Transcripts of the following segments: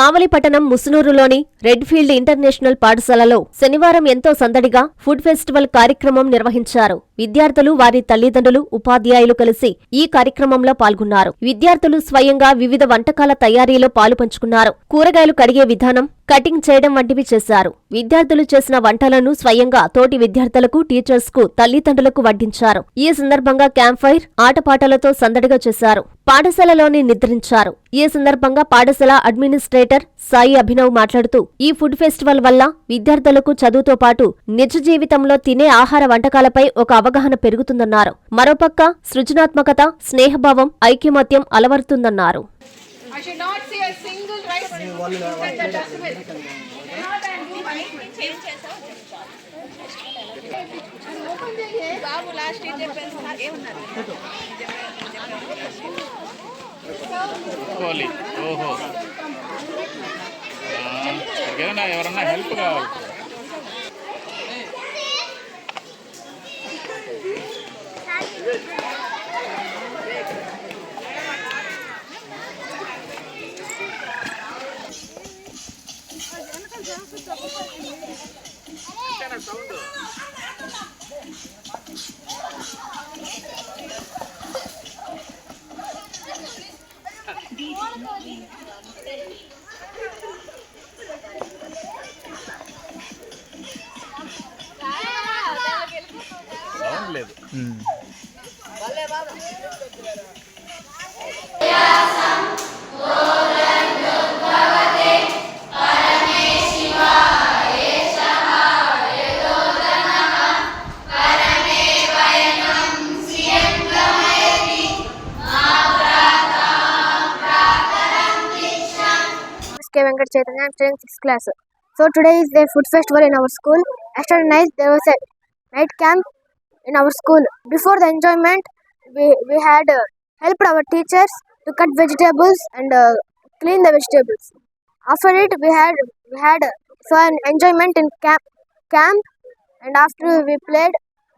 కావలి పట్టణం ముసునూరులోని red field international పాఠశాలలో శనివారం ఎంతో సందడిగా ఫుడ్ ఫెస్టివల్ కార్యక్రమం నిర్వహించారు. విద్యార్థులు వారి తల్లిదండ్రులు ఉపాధ్యాయులు కలిసి ఈ కార్యక్రమంలో పాల్గొన్నారు. విద్యార్థులు స్వయంగా వివిధ వంటకాల తయారీలో పాలు పంచుకున్నారు. కూరగాయలు కడిగే విధానం కటింగ్ చేయడం వంటివి చేశారు. విద్యార్థులు చేసిన వంటలను స్వయంగా తోటి విద్యార్థులకు టీచర్స్కు తల్లిదండ్రులకు వడ్డించారు. ఈ సందర్భంగా క్యాంప్ ఫైర్ ఆటపాటలతో సందడిగా చేశారు. పాఠశాలలోని నిద్రించారు. ఈ సందర్భంగా పాఠశాల అడ్మినిస్ట్రేటర్ సాయి అభినవ్ మాట్లాడుతూ ఈ ఫుడ్ ఫెస్టివల్ వల్ల విద్యార్థులకు చదువుతో పాటు నిజ జీవితంలో తినే ఆహార వంటకాలపై ఒక అవగాహన పెరుగుతుందన్నారు. మరోపక్క సృజనాత్మకత స్నేహభావం ఐక్యమత్యం అలవరుతుందన్నారు. బాబు లాస్ట్ ఏం ఏమన్నారు కోహ్లీ ఓహో. ఎవరన్నా హెల్ప్ కావాలి. Sound K. Venkat Chaitanya. I'm studying sixth class. So today is the food festival in our school. Yesterday night there was a night camp in our school. Before the enjoyment, we we had uh, helped our teachers to cut vegetables and uh, clean the vegetables. After it, we had we had uh, so an enjoyment in camp camp, and after we played.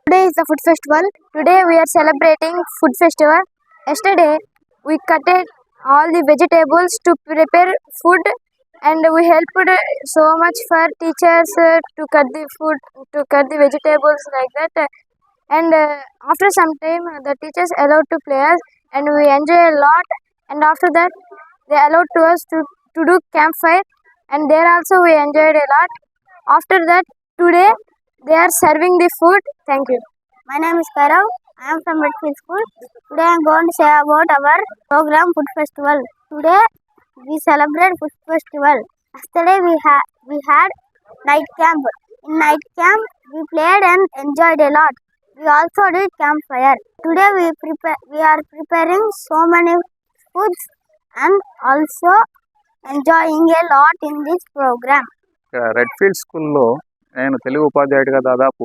Today is the food festival. Today we are celebrating food festival. Yesterday we cutted all the vegetables to prepare food and we helped so much for teachers uh, to cut the food to cut the vegetables like that and uh, after some time uh, the teachers allowed to play us and we enjoy a lot and after that they allowed to us to, to do campfire and there also we enjoyed a lot after that today they are serving the food thank you my name is Karav I am from Redfield School. Today I am going to say about our program Food Festival. Today we celebrate Food Festival. Yesterday we had we had night camp. In night camp we played and enjoyed a lot. We also did campfire. Today we prepare we are preparing so many foods and also enjoying a lot in this program ఇక్కడ red field స్కూల్లో నేను తెలుగు ఉపాధ్యాయుడిగా దాదాపు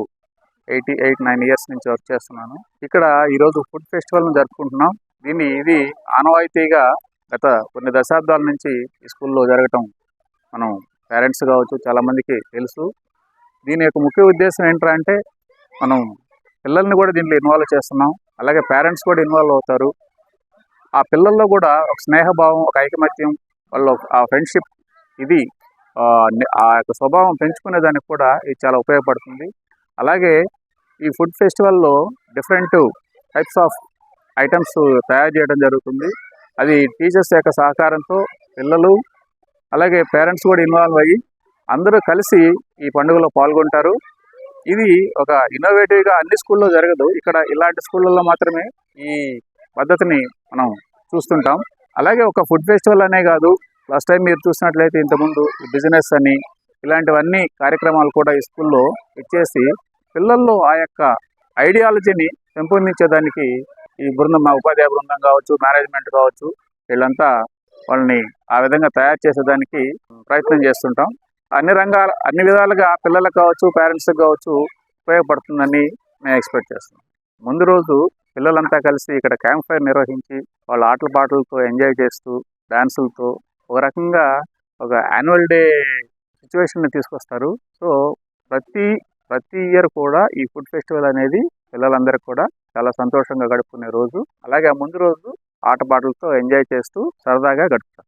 eighty eight nine years నుంచి work చేస్తున్నాను. ఇక్కడ ఈరోజు food ఫెస్టివల్ను జరుపుకుంటున్నాం. దీన్ని ఇది ఆనవాయితీగా గత కొన్ని దశాబ్దాల నుంచి ఈ స్కూల్లో జరగటం మనం పేరెంట్స్ కావచ్చు చాలామందికి తెలుసు. దీని యొక్క ముఖ్య ఉద్దేశం ఏంటంటే మనం పిల్లల్ని కూడా దీంట్లో ఇన్వాల్వ్ చేస్తున్నాం. అలాగే పేరెంట్స్ కూడా ఇన్వాల్వ్ అవుతారు. ఆ పిల్లల్లో కూడా ఒక స్నేహభావం ఒక ఐకమత్యం వాళ్ళ ఆ ఫ్రెండ్షిప్ ఇది ఆ, యొక్క స్వభావం పెంచుకునే దానికి కూడా ఇది చాలా ఉపయోగపడుతుంది. అలాగే ఈ ఫుడ్ ఫెస్టివల్లో డిఫరెంట్ టైప్స్ ఆఫ్ ఐటమ్స్ తయారు చేయడం జరుగుతుంది. అది టీచర్స్ యొక్క సహకారంతో పిల్లలు అలాగే పేరెంట్స్ కూడా ఇన్వాల్వ్ అయ్యి అందరూ కలిసి ఈ పండుగలో పాల్గొంటారు. ఇది ఒక ఇన్నోవేటివ్గా అన్ని స్కూల్లో జరగదు. ఇక్కడ ఇలాంటి స్కూళ్ళల్లో మాత్రమే ఈ పద్ధతిని మనం చూస్తుంటాం. అలాగే ఒక ఫుడ్ ఫెస్టివల్ అనే కాదు లాస్ట్ టైం మీరు చూసినట్లయితే ఇంతకుముందు బిజినెస్ అని ఇలాంటివన్నీ కార్యక్రమాలు కూడా ఈ స్కూల్లో ఇచ్చేసి పిల్లల్లో ఆ యొక్క ఐడియాలజీని పెంపొందించేదానికి ఈ బృందం మా ఉపాధ్యాయ బృందం కావచ్చు మేనేజ్మెంట్ కావచ్చు వీళ్ళంతా వాళ్ళని ఆ విధంగా తయారు చేసేదానికి ప్రయత్నం చేస్తుంటాం. అన్ని రంగాల అన్ని విధాలుగా పిల్లలకు కావచ్చు పేరెంట్స్కి కావచ్చు ఉపయోగపడుతుందని మేము ఎక్స్పెక్ట్ చేస్తున్నాం. ముందు రోజు పిల్లలంతా కలిసి ఇక్కడ క్యాంప్ ఫైర్ నిర్వహించి వాళ్ళ ఆటల పాటలతో ఎంజాయ్ చేస్తూ డాన్సులతో ఒక రకంగా ఒక యాన్యువల్ డే సిచ్యువేషన్ని తీసుకొస్తారు. సో ప్రతి ప్రతి ఇయర్ కూడా ఈ ఫుడ్ ఫెస్టివల్ అనేది పిల్లలందరికీ కూడా చాలా సంతోషంగా గడుపుకునే రోజు. అలాగే ముందు రోజు ఆటపాటలతో ఎంజాయ్ చేస్తూ సరదాగా గడుపుతారు.